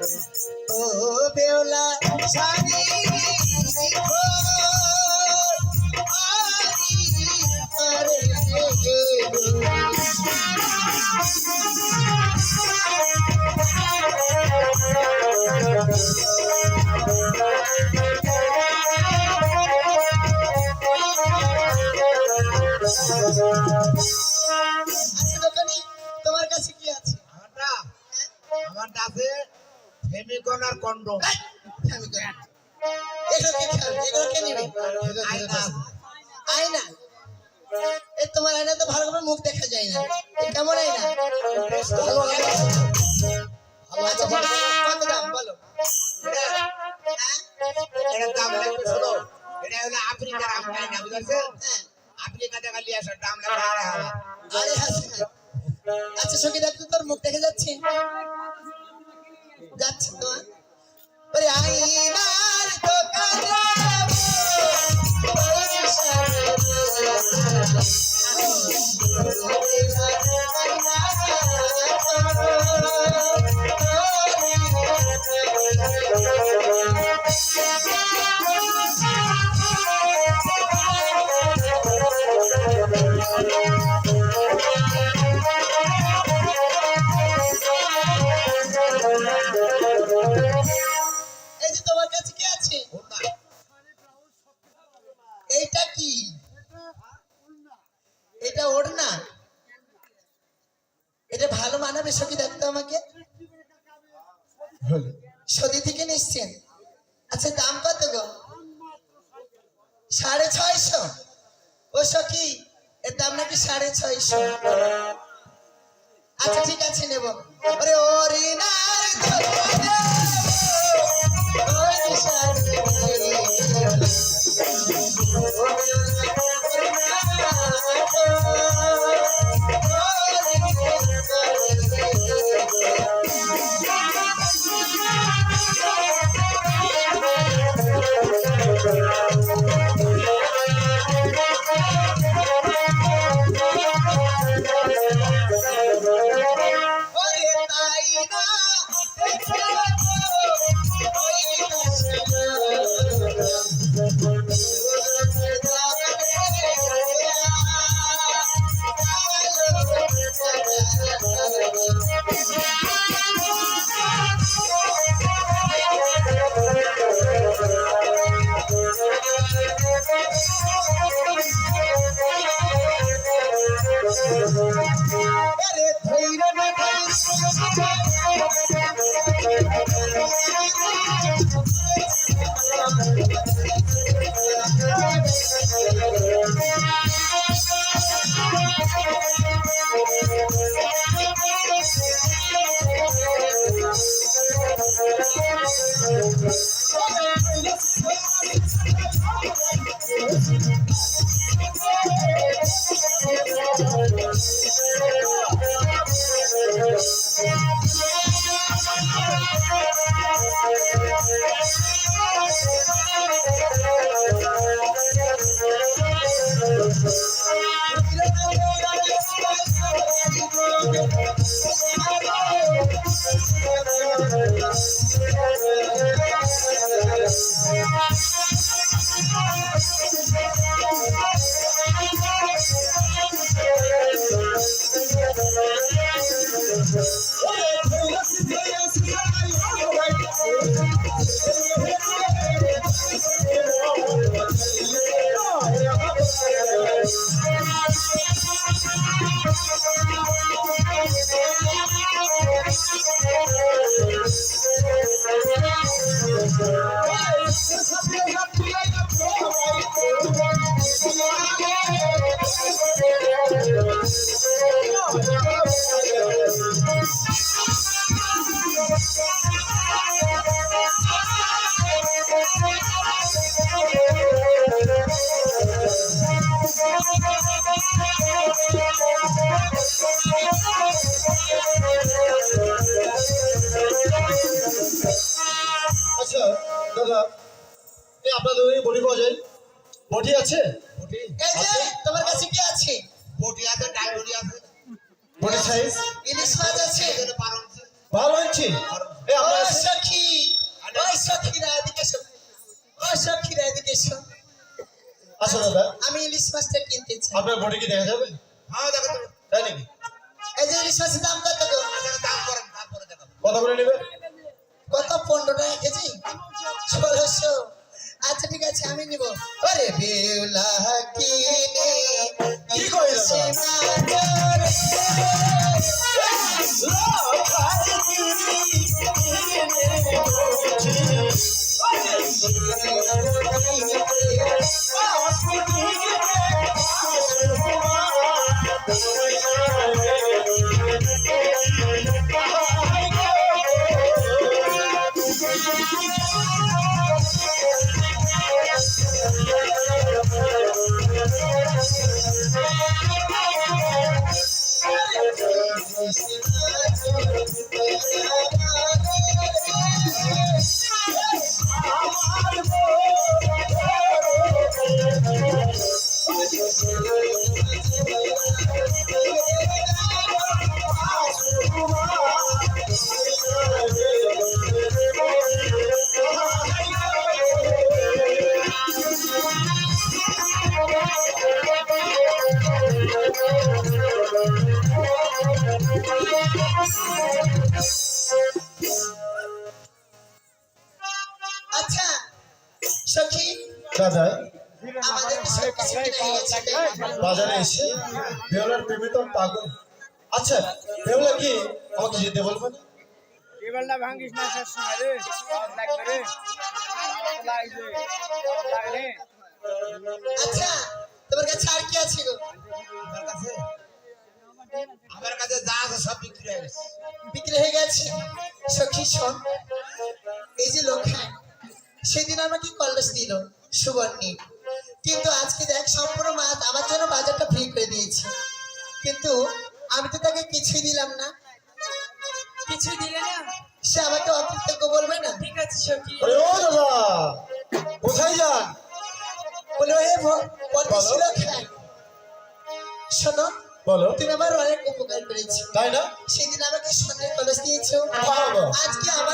ও বেওলা শাড়ি খোল, আরি ফেমিকন আর কন্ডম। এই, আমি করি। এগুলো কে খাবে? এগুলো কে নেবে? আয়না। আয়না। এ তোমার আয়না তো ভালো করে মুখ দেখা যায় না। কেমন আয়না? আচ্ছা কত দাম? বলো। হ্যাঁ? দাম লাগবে শোনো। এটা হলো আফ্রিকার আম আয়না বুঝেছেন হ্যাঁ। আফ্রিকা থেকে নিয়ে আসার দাম লাগবে আরে আচ্ছা সখী দেখতো তোর মুখ দেখে যাচ্ছে। যাচ্ছে? তো আইনার দোকানে। এটা ওর না? এটা ভালো মানাবে সখী দেখতো আমাকে? সদি থেকে আচ্ছা দাম কত গো? সাড়ে ছয়শো? ও সখী, এর দাম নাকি সাড়ে ছয়শো? আচ্ছা ঠিক আছে, নেব। ওরে দোকানে Yeah. আচ্ছা আপনাদের বলি পাওয়া যায়। বটি আছে? এই যে তোমার কাছে কি আছে? বটি আছে ডাঙ্গুরি আছে। বটি সাইজ? ইলিশ মাছ আছে। বারো ইঞ্চি। এ আমরা সখী ওই সখীরা এদিকে এসো। ওই সখীরা এদিকে এসো। আচ্ছা দাদা। আমি ইলিশ মাছটা কিনতে চাই। আপনার বটি কি দেখা যাবে? হ্যাঁ দেখা যাবে। তাই নাকি? এই যে ইলিশ মাছের দাম কত গো? দাম করেন দাম করে দেখাবো। কত করে নেবে? কত? পনেরো টাকা কেজি? ষোলোশো। আচ্ছা ঠিক আছে আমি নিব। আরে বেউলা রে কি কইল? আচ্ছা তাই না? বাজারে এসে বেহুলার প্রেমে তো পাগল। আচ্ছা বেহুলা কি? আমাকে যেতে বলবে না টেবিলটা ভাঙিস না শেষ সময় রে। লাগবে রে। আওয়াজ লাগবে। আওয়াজ লাগলে আচ্ছা তোমার কাছে আর কি আছে গো? আমার কাছে আমার কাছে যা আছে সব বিক্রি হয়ে গেছে। বিক্রি হয়ে গেছে? সখী শোন এই যে লোক হ্যাঁ সেদিন আমাকে কলস দিল সুবর্ণী। কিন্তু আজকে দেখ সম্পূর্ণ মাছ আমার জন্য বাজারটা ফ্রি করে দিয়েছে। কিন্তু আমি তো তাকে কিছুই দিলাম না। কিছু দিলে না? সে আমাকে অকৃতজ্ঞ বলবে না। ঠিক আছে সখী কোথায় যান? বলে হে শোনো বলো। তুমি আমার অনেক উপকার করেছ। তাই না? সেদিন আমাকে স্বর্ণের কলস দিয়েছ। আজকে আমার